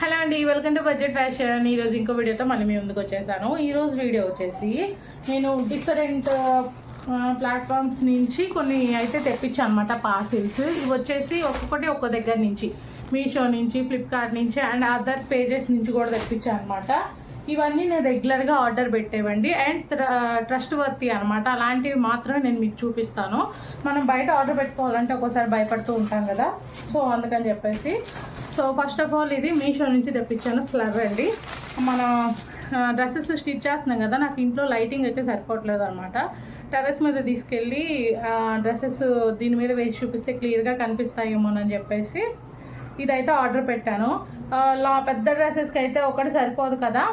Hello అండి welcome to budget fashion. ఈరోజు ఇంకో వీడియోతో మళ్ళీ మీ ముందుకు వచ్చేసాను. ఈరోజు వీడియో వచ్చేసి నేను డిఫరెంట్ ప్లాట్ఫామ్స్ నుంచి కొన్ని అయితే తెప్పించాను అనమాట పార్సిల్స్ ఇవి వచ్చేసి ఒక్కొక్కటి ఒక్కో దగ్గర నుంచి మీషో నుంచి ఫ్లిప్కార్ట్ నుంచి అండ్ అదర్ పేజెస్ నుంచి కూడా తెప్పించాను అనమాట ఇవన్నీ నేను రెగ్యులర్గా ఆర్డర్ పెట్టేవండి. అండ్ ట్రస్ట్ వర్తి అనమాట అలాంటివి మాత్రమే నేను మీకు చూపిస్తాను. మనం బయట ఆర్డర్ పెట్టుకోవాలంటే ఒక్కోసారి భయపడుతూ ఉంటాం కదా. సో అందుకని చెప్పేసి సో ఫస్ట్ ఆఫ్ ఆల్ ఇది మీషో నుంచి తెప్పించాను ఫ్లవర్ అండి. మన డ్రెస్సెస్ స్టిచ్ చేస్తున్నాం కదా నాకు ఇంట్లో లైటింగ్ అయితే సరిపోవట్లేదు అనమాట టెర్రస్ మీద తీసుకెళ్ళి డ్రెస్సెస్ దీని మీద వేసి చూపిస్తే క్లియర్గా కనిపిస్తాయేమోనని చెప్పేసి ఇదైతే ఆర్డర్ పెట్టాను. లా పెద్ద డ్రెస్సెస్కి అయితే ఒకటి సరిపోదు కదా.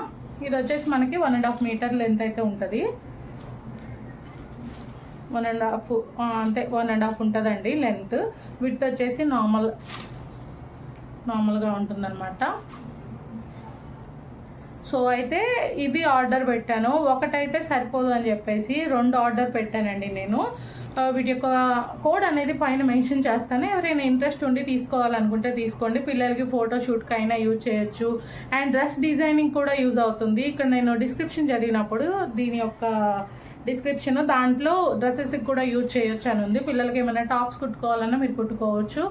ఇది వచ్చేసి మనకి one and half meter length అయితే ఉంటుంది. వన్ అండ్ హాఫ్ అంటే వన్ అండ్ హాఫ్ ఉంటుందండి లెంత్ విత్ వచ్చేసి నార్మల్ నార్మల్గా ఉంటుందన్నమాట. సో అయితే ఇది ఆర్డర్ పెట్టాను. ఒకటైతే సరిపోదు అని చెప్పేసి రెండు ఆర్డర్ పెట్టానండి నేను. వీటి యొక్క కోడ్ అనేది పైన మెన్షన్ చేస్తాను. ఎవరైనా ఇంట్రెస్ట్ ఉండి తీసుకోవాలనుకుంటే తీసుకోండి. పిల్లలకి ఫోటో షూట్కి అయినా యూజ్ చేయొచ్చు. అండ్ డ్రెస్ డిజైనింగ్ కూడా యూజ్ అవుతుంది. ఇక్కడ నేను డిస్క్రిప్షన్ చదివినప్పుడు దీని యొక్క డిస్క్రిప్షన్ దాంట్లో డ్రెస్సెస్కి కూడా యూజ్ చేయొచ్చు అని ఉంది. పిల్లలకి ఏమైనా టాప్స్ కుట్టుకోవాలన్నా మీరు కుట్టుకోవచ్చు.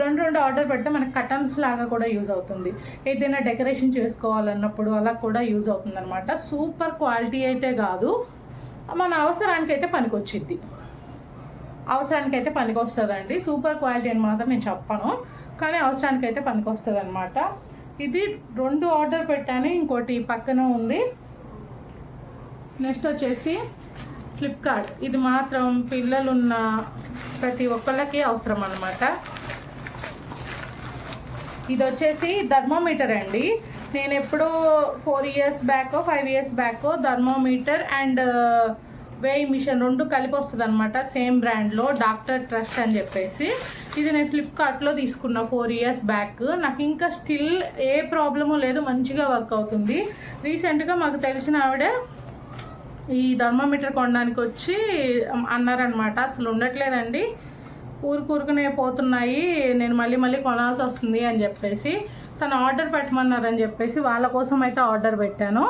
రెండు రెండు ఆర్డర్ పెడితే మనకి కటన్స్ లాగా కూడా యూజ్ అవుతుంది. ఏదైనా డెకరేషన్ చేసుకోవాలన్నప్పుడు అలా కూడా యూజ్ అవుతుంది అనమాట సూపర్ క్వాలిటీ అయితే కాదు. మన అవసరానికి అయితే పనికొచ్చిద్ది. అవసరానికి అయితే పనికి వస్తుందండి సూపర్ క్వాలిటీ అని మాత్రం నేను చెప్పను. కానీ అవసరానికైతే పనికి వస్తుంది అనమాట ఇది రెండు ఆర్డర్ పెట్టాను. ఇంకోటి పక్కన ఉంది. నెక్స్ట్ వచ్చేసి ఫ్లిప్కార్ట్. ఇది మాత్రం పిల్లలున్న ప్రతి ఒక్కళ్ళకి అవసరం అనమాట ఇది వచ్చేసి థర్మోమీటర్ అండి. నేను ఎప్పుడో four years back five years back thermometer and వేయి మిషన్ రెండు కలిపి వస్తుంది అనమాట సేమ్ బ్రాండ్లో డాక్టర్ ట్రస్ట్ అని చెప్పేసి. ఇది నేను ఫ్లిప్కార్ట్లో తీసుకున్న ఫోర్ ఇయర్స్ బ్యాక్. నాకు ఇంకా స్టిల్ ఏ ప్రాబ్లము లేదు మంచిగా వర్క్ అవుతుంది. రీసెంట్గా మాకు తెలిసిన ఆవిడ ఈ థర్మోమీటర్ కొనడానికి వచ్చి అన్నారనమాట అసలు ఉండట్లేదండి. ఊరుకూరుకునే పోతున్నాయి. నేను మళ్ళీ మళ్ళీ కొనాల్సి వస్తుంది అని చెప్పేసి తను ఆర్డర్ పెట్టమన్నారని చెప్పేసి వాళ్ళ కోసం అయితే ఆర్డర్ పెట్టాను.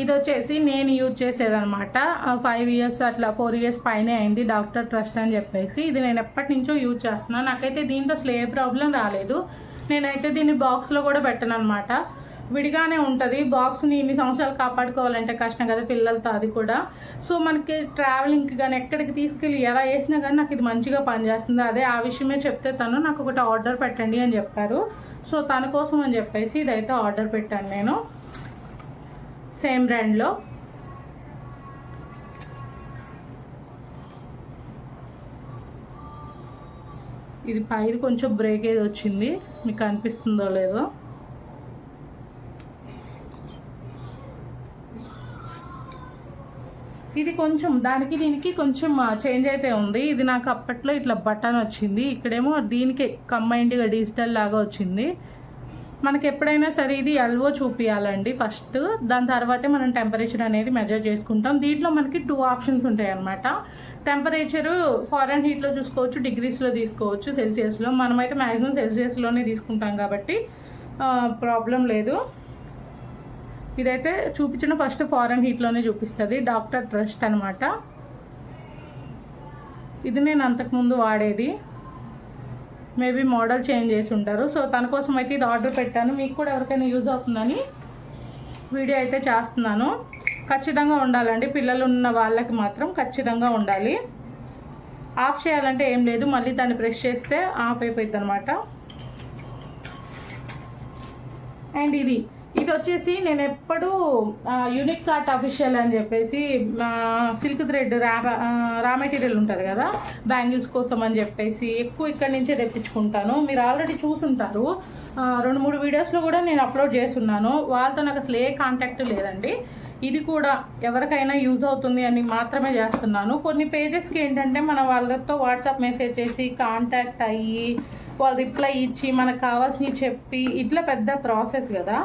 ఇది వచ్చేసి నేను యూజ్ చేసేదనమాట ఫైవ్ ఇయర్స్ అట్లా ఫోర్ ఇయర్స్ పైనే అయింది డాక్టర్ ట్రస్ట్ అని చెప్పేసి. ఇది నేను ఎప్పటి నుంచో యూజ్ చేస్తున్నాను నాకైతే దీంతో అసలు ఏ ప్రాబ్లం రాలేదు. నేనైతే దీన్ని బాక్స్లో కూడా పెట్టను అనమాట విడిగానే ఉంటుంది. బాక్స్ని ఇన్ని సంవత్సరాలు కాపాడుకోవాలంటే కష్టం కదా పిల్లలతో అది కూడా. సో మనకి ట్రావెలింగ్కి కానీ ఎక్కడికి తీసుకెళ్ళి ఎలా వేసినా కానీ నాకు ఇది మంచిగా పనిచేస్తుంది. అదే ఆ విషయమే చెప్తే తను నాకు ఒకటి ఆర్డర్ పెట్టండి అని చెప్పారు. సో తన కోసం అని చెప్పేసి ఇదైతే ఆర్డర్ పెట్టాను నేను. సేమ్ బ్రాండ్లో ఇది పైది కొంచెం బ్రేకేజ్ వచ్చింది. మీకు అనిపిస్తుందో లేదో. ఇది కొంచెం దానికి దీనికి కొంచెం చేంజ్ అయితే ఉంది. ఇది నాకు అప్పట్లో ఇట్లా బటన్ వచ్చింది. ఇక్కడేమో దీనికి కంబైన్డ్గా డిజిటల్ లాగా వచ్చింది. మనకి ఎప్పుడైనా సరే ఇది ఎల్వో చూపించాలండి ఫస్ట్ దాని తర్వాతే మనం టెంపరేచర్ అనేది మెజర్ చేసుకుంటాం. దీంట్లో మనకి టూ ఆప్షన్స్ ఉంటాయి అన్నమాట. టెంపరేచరు ఫారెన్ హీట్లో చూసుకోవచ్చు డిగ్రీస్లో తీసుకోవచ్చు సెల్సియస్లో మనమైతే మ్యాక్సిమం సెల్సియస్లోనే తీసుకుంటాం కాబట్టి ప్రాబ్లం లేదు. ఇదైతే చూపించిన ఫస్ట్ ఫారెన్ హీట్లోనే చూపిస్తుంది. డాక్టర్ ట్రస్ట్ అనమాట ఇది నేను అంతకుముందు వాడేది. మేబీ మోడల్ చేంజ్ చేసి ఉంటారు. సో తన కోసం అయితే ఇది ఆర్డర్ పెట్టాను. మీకు కూడా ఎవరికైనా యూజ్ అవుతుందని వీడియో అయితే చేస్తున్నాను. ఖచ్చితంగా ఉండాలండి. పిల్లలు ఉన్న వాళ్ళకి మాత్రం ఖచ్చితంగా ఉండాలి. ఆఫ్ చేయాలంటే ఏం లేదు. మళ్ళీ దాన్ని ప్రెస్ చేస్తే ఆఫ్ అయిపోయింది అనమాట అండ్ ఇది ఇది వచ్చేసి నేను ఎప్పుడు యూనిక్ కార్ట్ అఫీషియల్ అని చెప్పేసి సిల్క్ థ్రెడ్ రా రా మెటీరియల్ ఉంటుంది కదా బ్యాంగిల్స్ కోసం అని చెప్పేసి ఎక్కువ ఇక్కడి నుంచే తెప్పించుకుంటాను. మీరు ఆల్రెడీ చూసుంటారు. రెండు మూడు వీడియోస్లో కూడా నేను అప్లోడ్ చేస్తున్నాను. వాళ్ళతో నాకు అసలు ఏ కాంటాక్ట్ లేదండి. ఇది కూడా ఎవరికైనా యూజ్ అవుతుంది అని మాత్రమే చేస్తున్నాను. కొన్ని పేజెస్కి ఏంటంటే మన వాళ్ళతో వాట్సాప్ మెసేజ్ చేసి కాంటాక్ట్ అయ్యి వాళ్ళు రిప్లై ఇచ్చి మనకు కావాల్సినవి చెప్పి ఇట్లా పెద్ద ప్రాసెస్ కదా.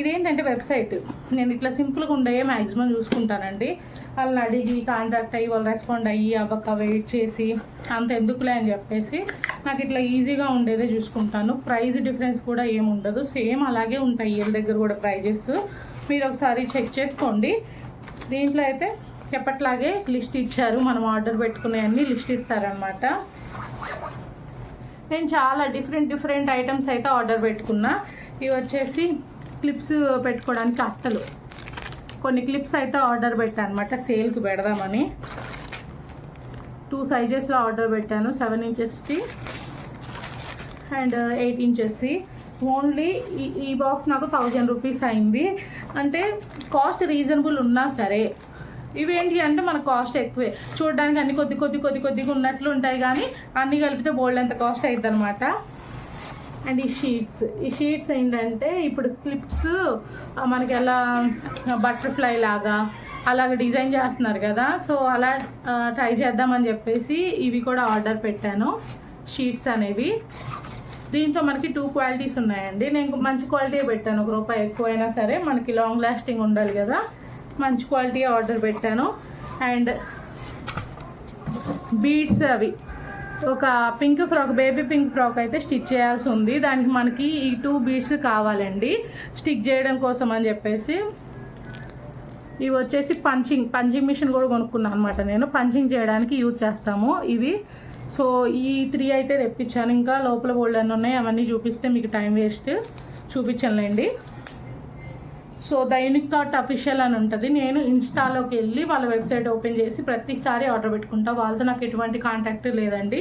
ఇదేంటంటే వెబ్సైట్. నేను ఇట్లా సింపుల్గా ఉండే మ్యాక్సిమం చూసుకుంటానండి. వాళ్ళని అడిగి కాంటాక్ట్ అయ్యి వాళ్ళు రెస్పాండ్ అయ్యి అవ్వక వెయిట్ చేసి అంత ఎందుకులే అని చెప్పేసి నాకు ఇట్లా ఈజీగా ఉండేదే చూసుకుంటాను. ప్రైస్ డిఫరెన్స్ కూడా ఏమి ఉండదు. సేమ్ అలాగే ఉంటాయి వీళ్ళ దగ్గర కూడా ప్రైజెస్. మీరు ఒకసారి చెక్ చేసుకోండి. దీంట్లో అయితే ఎప్పట్లాగే లిస్ట్ ఇచ్చారు. మనం ఆర్డర్ పెట్టుకునే అన్ని లిస్ట్ ఇస్తారనమాట నేను చాలా డిఫరెంట్ డిఫరెంట్ ఐటమ్స్ అయితే ఆర్డర్ పెట్టుకున్నా. ఇవి వచ్చేసి క్లిప్స్ పెట్టుకోవడానికి అట్టలు కొన్ని క్లిప్స్ అయితే ఆర్డర్ పెట్టాను అనమాట సేల్కి పెడదామని. టూ సైజెస్లో ఆర్డర్ పెట్టాను. సెవెన్ ఇంచెస్ది అండ్ ఎయిట్ ఇంచెస్ది ఓన్లీ ఈ ఈ బాక్స్ నాకు థౌజండ్ రూపీస్ అయింది. అంటే కాస్ట్ రీజనబుల్ ఉన్నా సరే. ఇవేంటి అంటే మన కాస్ట్ ఎక్కువే. చూడడానికి అన్ని కొద్ది కొద్ది కొద్ది కొద్దిగా ఉన్నట్లు ఉంటాయి కానీ అన్నీ కలిపితే బోల్డ్ అంత కాస్ట్ అవుతుంది అనమాట అండ్ ఈ షీట్స్ ఈ షీట్స్ ఏంటంటే ఇప్పుడు క్లిప్స్ మనకి ఎలా బటర్ఫ్లై లాగా అలాగ డిజైన్ చేస్తున్నారు కదా. సో అలా ట్రై చేద్దామని చెప్పేసి ఇవి కూడా ఆర్డర్ పెట్టాను. షీట్స్ అనేవి. దీంట్లో మనకి టూ క్వాలిటీస్ ఉన్నాయండి. నేను మంచి క్వాలిటీ పెట్టాను. ఒక రూపాయి ఎక్కువైనా సరే మనకి లాంగ్ లాస్టింగ్ ఉండాలి కదా. మంచి క్వాలిటీ ఆర్డర్ పెట్టాను. అండ్ బీడ్స్ అవి. ఒక pink frock baby pink frock అయితే స్టిచ్ చేయాల్సి ఉంది. దానికి మనకి ఈ టూ బీడ్స్ కావాలండి. స్టిక్ చేయడం కోసం అని చెప్పేసి. ఇవి వచ్చేసి పంచింగ్ పంచింగ్ మిషన్ కూడా కొనుక్కున్నాను అనమాట నేను. పంచింగ్ చేయడానికి యూజ్ చేస్తాము ఇవి. సో ఈ త్రీ అయితే తెప్పించాను. ఇంకా లోపల బోల్డ్ అన్నీ ఉన్నాయి. అవన్నీ చూపిస్తే మీకు టైం వేస్ట్. చూపించనులేండి. సో దైనిక్ థాట్ అఫీషియల్ అని ఉంటుంది. నేను ఇన్స్టాలోకి వెళ్ళి వాళ్ళ వెబ్సైట్ ఓపెన్ చేసి ప్రతిసారి ఆర్డర్ పెట్టుకుంటా. వాళ్ళతో నాకు ఎటువంటి కాంటాక్ట్ లేదండి.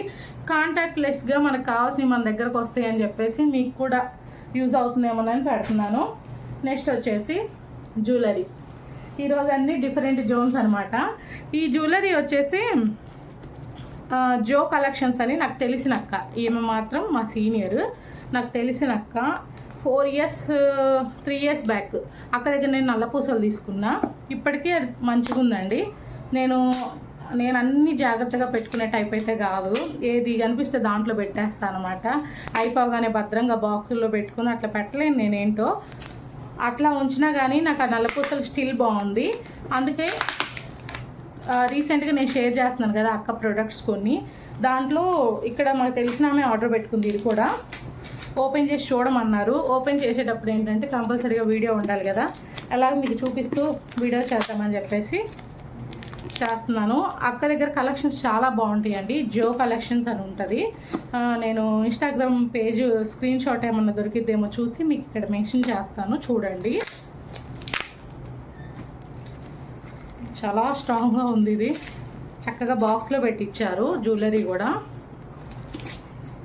కాంటాక్ట్ లెస్గా మనకు కావాల్సినవి మన దగ్గరకు వస్తాయి అని చెప్పేసి మీకు కూడా యూజ్ అవుతుందేమోనని పెడుతున్నాను. నెక్స్ట్ వచ్చేసి జ్యువెలరీ. ఈరోజు అన్ని డిఫరెంట్ జోన్స్ అనమాట ఈ జ్యువెలరీ వచ్చేసి జో కలెక్షన్స్ అని నాకు తెలిసిన అక్క. ఈమె మాత్రం మా సీనియర్. నాకు తెలిసిన అక్క four years three years back అక్క దగ్గర నేను నల్లపూసలు తీసుకున్నా. ఇప్పటికీ అది మంచిగా ఉందండి. నేను నేను అన్ని జాగ్రత్తగా పెట్టుకునే టైప్ అయితే కాదు. ఏది కనిపిస్తే దాంట్లో పెట్టేస్తాను అనమాట అయిపోగానే భద్రంగా బాక్సుల్లో పెట్టుకుని అట్లా పెట్టలేను నేనేంటో. అట్లా ఉంచినా కానీ నాకు ఆ నల్లపూసలు స్టిల్ బాగుంది. అందుకే రీసెంట్గా నేను షేర్ చేస్తున్నాను కదా అక్క ప్రొడక్ట్స్ కొన్ని. దాంట్లో ఇక్కడ మాకు తెలిసిన ఆమె ఆర్డర్ పెట్టుకుంది ఇది కూడా. ఓపెన్ చేసి చూడమన్నారు. ఓపెన్ చేసేటప్పుడు ఏంటంటే కంపల్సరీగా వీడియో ఉండాలి కదా. అలాగే మీకు చూపిస్తూ వీడియో చేద్దామని చెప్పేసి చేస్తున్నాను. అక్క దగ్గర కలెక్షన్స్ చాలా బాగుంటాయండి. జో కలెక్షన్స్ అని ఉంటుంది. నేను ఇన్స్టాగ్రామ్ పేజ్ స్క్రీన్ షాట్ ఏమన్నా దొరికిద్దేమో చూసి మీకు ఇక్కడ మెన్షన్ చేస్తాను. చూడండి. చాలా స్ట్రాంగ్గా ఉంది ఇది. చక్కగా బాక్స్లో పెట్టించారు జ్యువెలరీ కూడా.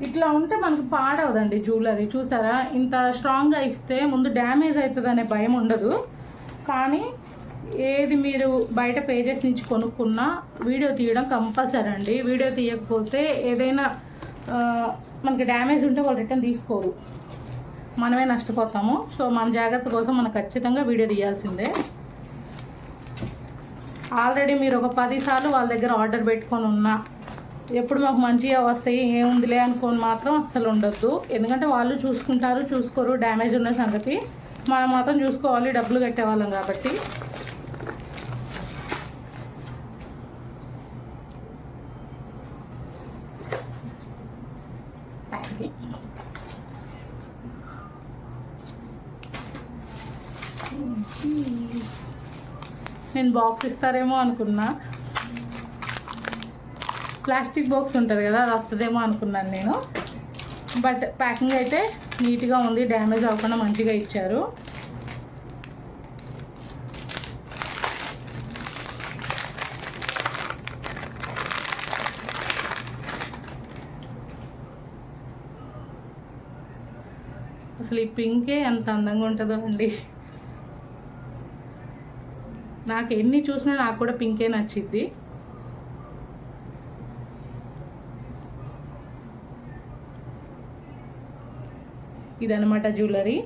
ఇట్లా ఉంటే మనకు పాడవదండి జ్యువెలరీ. చూసారా? ఇంత స్ట్రాంగ్గా ఇస్తే ముందు డ్యామేజ్ అవుతుంది అనే భయం ఉండదు. కానీ ఏది మీరు బయట పేజెస్ నుంచి కొనుక్కున్నా వీడియో తీయడం కంపల్సరీ అండి. వీడియో తీయకపోతే ఏదైనా మనకి డ్యామేజ్ ఉంటే వాళ్ళు రిటర్న్ తీసుకోరు. మనమే నష్టపోతాము. సో మన జాగ్రత్త కోసం మనం ఖచ్చితంగా వీడియో తీయాల్సిందే. ఆల్రెడీ మీరు ఒక పదిసార్లు వాళ్ళ దగ్గర ఆర్డర్ పెట్టుకొని ఉన్నా ఎప్పుడు మాకు మంచిగా వస్తాయి ఏముందిలే అనుకొని మాత్రం అస్సలు ఉండొద్దు. ఎందుకంటే వాళ్ళు చూసుకుంటారు చూసుకోరు డ్యామేజ్ ఉన్న సంగతి. మనం మాత్రం చూసుకోవాలి డబ్బులు కట్టేవాళ్ళం కాబట్టి. నేను బాక్స్ ఇస్తారేమో అనుకున్నా. ప్లాస్టిక్ బాక్స్ ఉంటుంది కదా అది వస్తుందేమో అనుకున్నాను నేను. బట్ ప్యాకింగ్ అయితే నీట్గా ఉంది డ్యామేజ్ అవ్వకుండా మంచిగా ఇచ్చారు. అసలు ఈ పింకే ఎంత అందంగా ఉంటుందో అండి. నాకు ఎన్ని చూసినా నాకు కూడా పింకే నచ్చిద్ది. ఇదనమాట జ్యువెలరీ.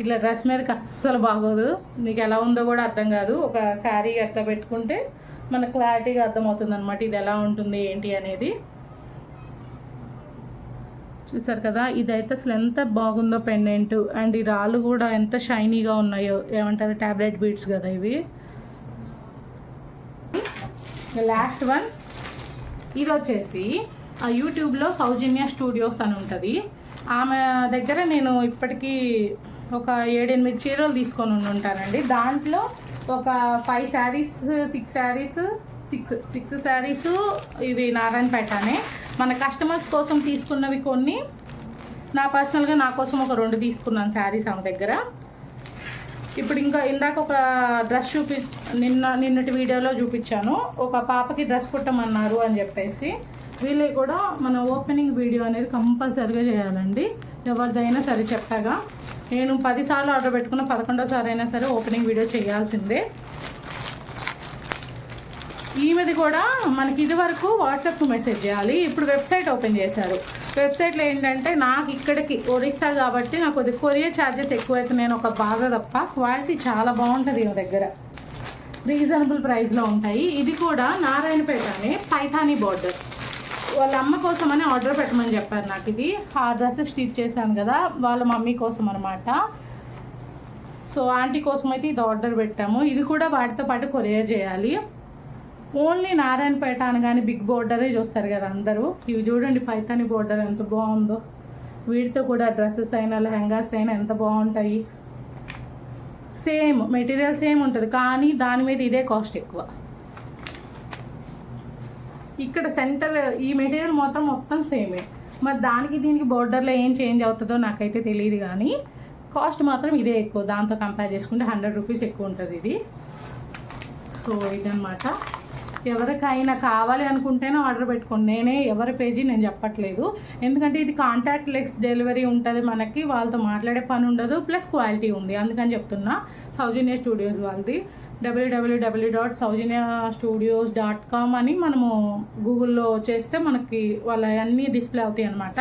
ఇట్లా డ్రెస్ మీదకి అస్సలు బాగోదు. నీకు ఎలా ఉందో కూడా అర్థం కాదు. ఒక శారీ అట్లా పెట్టుకుంటే మనకు క్లారిటీగా అర్థమవుతుంది అనమాట ఇది ఎలా ఉంటుంది ఏంటి అనేది. చూసారు కదా ఇదైతే అసలు ఎంత బాగుందో పెండెంట్. అండ్ ఈ రాళ్ళు కూడా ఎంత షైనీగా ఉన్నాయో. ఏమంటారు ట్యాబ్లెట్ బీట్స్ కదా ఇవి. లాస్ట్ వన్ ఇది వచ్చేసి ఆ యూట్యూబ్లో సౌజన్య స్టూడియోస్ అని ఉంటుంది. ఆమె దగ్గర నేను ఇప్పటికీ ఒక ఏడెనిమిది చీరలు తీసుకొని ఉండి ఉంటానండి. దాంట్లో ఒక five saris six saris six six saris ఇవి నారాయణపేటనే. మన కస్టమర్స్ కోసం తీసుకున్నవి కొన్ని. నా పర్సనల్గా నా కోసం ఒక రెండు తీసుకున్నాను శారీస్ ఆమె దగ్గర. ఇప్పుడు ఇంకా ఇందాక ఒక డ్రెస్ చూపి నిన్న నిన్నటి వీడియోలో చూపించాను. ఒక పాపకి డ్రెస్ కుట్టమన్నారు అని చెప్పేసి. వీళ్ళు కూడా మన ఓపెనింగ్ వీడియో అనేది కంపల్సరీగా చేయాలండి. ఎవరిదైనా సరే చెప్పాగా నేను పదిసార్లు ఆర్డర్ పెట్టుకున్న పదకొండోసారి అయినా సరే ఓపెనింగ్ వీడియో చేయాల్సిందే. ఈమెది కూడా మనకి ఇది వరకు వాట్సాప్ మెసేజ్ చేయాలి. ఇప్పుడు వెబ్సైట్ ఓపెన్ చేశారు. వెబ్సైట్లో ఏంటంటే నాకు ఇక్కడికి ఒరిస్సా కాబట్టి నాకు కొద్ది కొరియర్ ఛార్జెస్ ఎక్కువైతే నేను ఒక బాధ తప్ప క్వాలిటీ చాలా బాగుంటుంది ఈమె దగ్గర. రీజనబుల్ ప్రైస్లో ఉంటాయి. ఇది కూడా నారాయణపేట అనే పైథానీ బార్డర్ వాళ్ళ అమ్మ కోసం అని ఆర్డర్ పెట్టమని చెప్పారు నాకు ఇది. ఆ డ్రెస్ స్టిచ్ చేశాను కదా వాళ్ళ మమ్మీ కోసం అనమాట సో ఆంటీ కోసం అయితే ఇది ఆర్డర్ పెట్టాము. ఇది కూడా వాటితో పాటు కొరియర్ చేయాలి. ఓన్లీ నారాయణపేట అనగానే బిగ్ బోర్డరే చూస్తారు కదా అందరూ. ఇవి చూడండి పైతాని బోర్డర్ ఎంత బాగుందో. వీటితో కూడా డ్రెస్సెస్ అయినా లెహంగాస్ అయినా ఎంత బాగుంటాయి. సేమ్ మెటీరియల్ సేమ్ ఉంటుంది కానీ దాని మీద ఇదే కాస్ట్ ఎక్కువ. ఇక్కడ సెంటర్ ఈ మెటీరియల్ మొత్తం మొత్తం సేమే మరి దానికి దీనికి బోర్డర్లో ఏం చేంజ్ అవుతుందో నాకైతే తెలియదు కానీ కాస్ట్ మాత్రం ఇదే ఎక్కువ. దాంతో కంపేర్ చేసుకుంటే హండ్రెడ్ రూపీస్ ఎక్కువ ఉంటుంది ఇది. సో ఇదనమాట ఎవరికైనా కావాలి అనుకుంటేనే ఆర్డర్ పెట్టుకోండి. నేనే ఎవరి పేజీ నేను చెప్పట్లేదు. ఎందుకంటే ఇది కాంటాక్ట్ లెస్ డెలివరీ ఉంటుంది మనకి. వాళ్ళతో మాట్లాడే పని ఉండదు. ప్లస్ క్వాలిటీ ఉంది. అందుకని చెప్తున్నా. సౌజన్య స్టూడియోస్ వాళ్ళది. W W W dot Soujanya studios dot com అని మనము గూగుల్లో చేస్తే మనకి వాళ్ళ అన్నీ డిస్ప్లే అవుతాయి అనమాట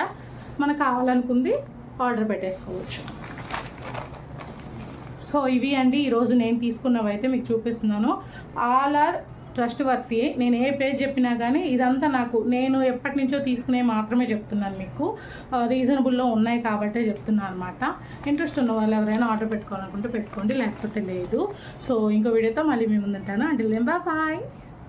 మనకు కావాలనుకుంది ఆర్డర్ పెట్టేసుకోవచ్చు. సో ఇవి అండి. ఈరోజు నేను తీసుకున్నవి అయితే మీకు చూపిస్తున్నాను. ఆల్ ఆర్ ట్రస్ట్ వర్తి నేను ఏ పేజ్ చెప్పినా కానీ ఇదంతా నాకు నేను ఎప్పటి నుంచో తీసుకునే మాత్రమే చెప్తున్నాను మీకు. రీజనబుల్లో ఉన్నాయి కాబట్టే చెప్తున్నాను అనమాట ఇంట్రెస్ట్ ఉన్న వాళ్ళు ఎవరైనా ఆర్డర్ పెట్టుకోవాలనుకుంటే పెట్టుకోండి లేకపోతే లేదు. సో ఇంకో వీడియోతో మళ్ళీ మేము ముందుంటాను. అంటే బాయ్